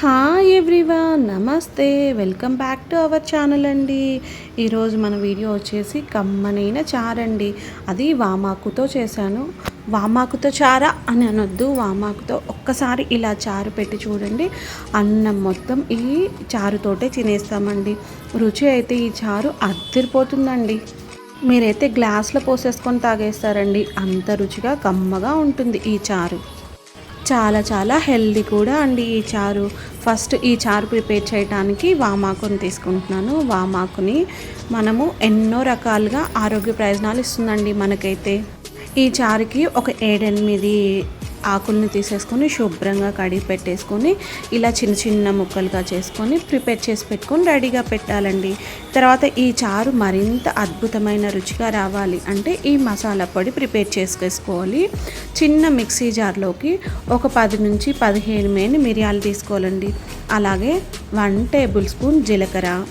Hi everyone నమస్తే. Welcome back to our channel అండి. ఈరోజు మన వీడియో వచ్చేసి కమ్మనైన చారండి. అది వామాకుతో చేశాను. వామాకుతో చారా అని అనొద్దు. వామాకుతో ఒక్కసారి ఇలా చారు పెట్టి చూడండి. అన్నం మొత్తం ఈ చారుతోటే తినేస్తామండి. రుచి అయితే ఈ చారు అద్దరిపోతుందండి. మీరైతే గ్లాస్లో పోసేసుకొని తాగేస్తారండి. అంత రుచిగా కమ్మగా ఉంటుంది ఈ చారు. చాలా చాలా హెల్దీ కూడా. అండి ఈ చారు ఫస్ట్ ఈ చారు ప్రిపేర్ చేయడానికి వామాకుని తీసుకుంటున్నాను. వామాకుని మనము ఎన్నో రకాలుగా ఆరోగ్య ప్రయోజనాలు ఇస్తుందండి మనకైతే. ఈ చారుకి ఒక ఏడెనిమిది ఆకుల్ని తీసేసుకొని శుభ్రంగా కడిగి పెట్టేసుకొని ఇలా చిన్న చిన్న ముక్కలుగా చేసుకొని ప్రిపేర్ చేసి పెట్టుకొని రెడీగా పెట్టాలండి. తర్వాత ఈ చారు మరింత అద్భుతమైన రుచిగా రావాలి. అంటే ఈ మసాలా పొడి ప్రిపేర్ చేసుకోవాలి. చిన్న మిక్సీ జార్లోకి ఒక పది నుంచి పదిహేను మేని మిరియాలు తీసుకోవాలండి. అలాగే వన్ టేబుల్ స్పూన్ జీలకర్ర.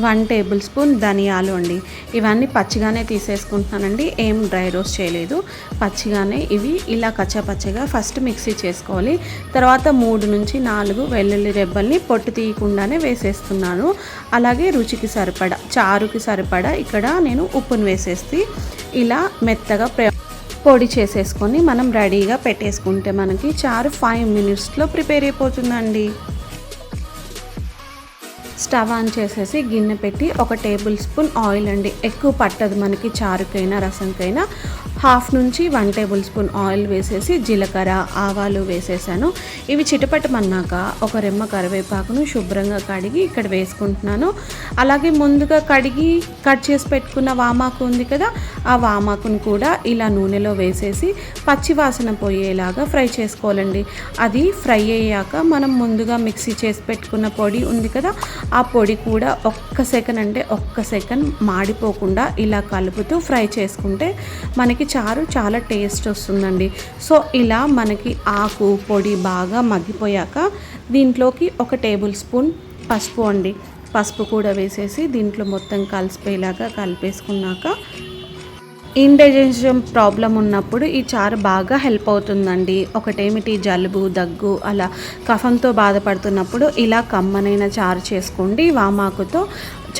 వన్ టేబుల్ స్పూన్ ధనియాలు అండి. ఇవన్నీ పచ్చిగానే తీసేసుకుంటున్నానండి. ఏం డ్రై రోస్ట్ చేయలేదు. పచ్చిగానే ఇవి ఇలా కచ్చపచ్చగా ఫస్ట్ మిక్సీ చేసుకోవాలి. తర్వాత మూడు నుంచి నాలుగు వెల్లుల్లి రెబ్బల్ని పొట్టు తీయకుండానే వేసేస్తున్నాను. అలాగే రుచికి సరిపడా చారుకి సరిపడా ఇక్కడ నేను ఉప్పును వేసేసి ఇలా మెత్తగా పొడి చేసేసుకొని మనం రెడీగా పెట్టేసుకుంటే మనకి చారు ఫైవ్ మినిట్స్లో ప్రిపేర్ అయిపోతుందండి. స్టవ్ ఆన్ చేసేసి గిన్నె పెట్టి ఒక టేబుల్ స్పూన్ ఆయిల్ అండి. ఎక్కువ పట్టదు మనకి చారుకైనా రసంకైనా. హాఫ్ నుంచి వన్ టేబుల్ స్పూన్ ఆయిల్ వేసేసి జీలకర్ర ఆవాలు వేసేసాను. ఇవి చిటపటమన్నాక ఒక రెమ్మ కరివేపాకును శుభ్రంగా కడిగి ఇక్కడ వేసుకుంటున్నాను. అలాగే ముందుగా కడిగి కట్ చేసి పెట్టుకున్న వామాకు ఉంది కదా ఆ వామాకును కూడా ఇలా నూనెలో వేసేసి పచ్చివాసన పోయేలాగా ఫ్రై చేసుకోవాలండి. అది ఫ్రై అయ్యాక మనం ముందుగా మిక్సీ చేసి పెట్టుకున్న పొడి ఉంది కదా ఆ పొడి కూడా ఒక్క సెకండ్ అంటే ఒక్క సెకండ్ మాడిపోకుండా ఇలా కలుపుతూ ఫ్రై చేసుకుంటే మనకి చారు చాలా టేస్ట్ వస్తుందండి. సో ఇలా మనకి ఆకు పొడి బాగా మగ్గిపోయాక దీంట్లోకి ఒక టేబుల్ స్పూన్ పసుపు అండి. పసుపు కూడా వేసేసి దీంట్లో మొత్తం కలిసిపోయేలాగా కలిపేసుకున్నాక ఇండైజెషన్ ప్రాబ్లం ఉన్నప్పుడు ఈ చారు బాగా హెల్ప్ అవుతుందండి. ఒకటేమిటి? జలుబు దగ్గు అలా కఫంతో బాధపడుతున్నప్పుడు ఇలా కమ్మనైన చారు చేసుకోండి. వామాకుతో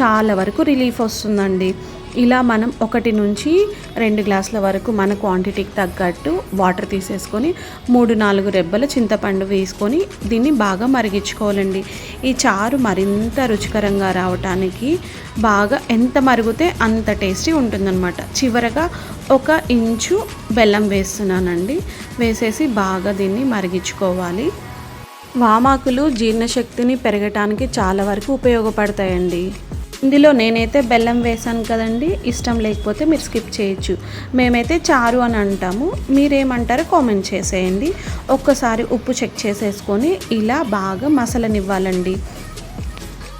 చాలా వరకు రిలీఫ్ వస్తుందండి. ఇలా మనం ఒకటి నుంచి రెండు గ్లాసుల వరకు మన క్వాంటిటీకి తగ్గట్టు వాటర్ తీసేసుకొని మూడు నాలుగు రెబ్బల చింతపండు వేసుకొని దీన్ని బాగా మరిగించుకోవాలండి. ఈ చారు మరింత రుచికరంగా రావటానికి బాగా ఎంత మరిగితే అంత టేస్టీ ఉంటుందన్నమాట. చివరగా ఒక ఇంచు బెల్లం వేస్తున్నానండి. వేసేసి బాగా దీన్ని మరిగించుకోవాలి. వామాకులు జీర్ణశక్తిని పెరగటానికి చాలా వరకు ఉపయోగపడతాయండి. ఇందులో నేనైతే బెల్లం వేసాను కదండి. ఇష్టం లేకపోతే మీరు స్కిప్ చేయొచ్చు. మేమైతే చారు అని అంటాము. మీరేమంటారో కామెంట్ చేసేయండి. ఒక్కసారి ఉప్పు చెక్ చేసేసుకొని ఇలా బాగా మసలనివ్వాలండి.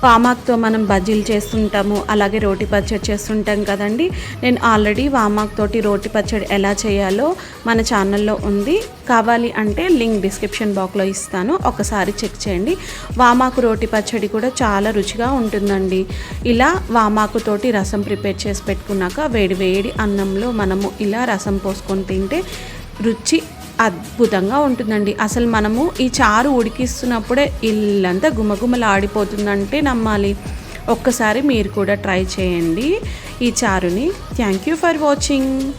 వామాక్తో మనం బజ్జీలు చేస్తుంటాము అలాగే రోటి పచ్చడి చేస్తుంటాం కదండి. నేను ఆల్రెడీ వామాక్ తోటి రోటి పచ్చడి ఎలా చేయాలో మన ఛానల్లో ఉంది. కావాలి అంటే లింక్ డిస్క్రిప్షన్ బాక్స్లో ఇస్తాను. ఒకసారి చెక్ చేయండి. వామాకు రోటి పచ్చడి కూడా చాలా రుచిగా ఉంటుందండి. ఇలా వామాకుతోటి రసం ప్రిపేర్ చేసి పెట్టుకున్నాక వేడి వేడి అన్నంలో మనము ఇలా రసం పోసుకొని తింటే రుచి అద్భుతంగా ఉంటుందండి. అసలు మనము ఈ చారు ఉడికిస్తున్నప్పుడే ఇల్లంతా గుమగుమలాడిపోతుందంటే నమ్మాలి. ఒక్కసారి మీరు కూడా ట్రై చేయండి ఈ చారుని. Thank you for watching.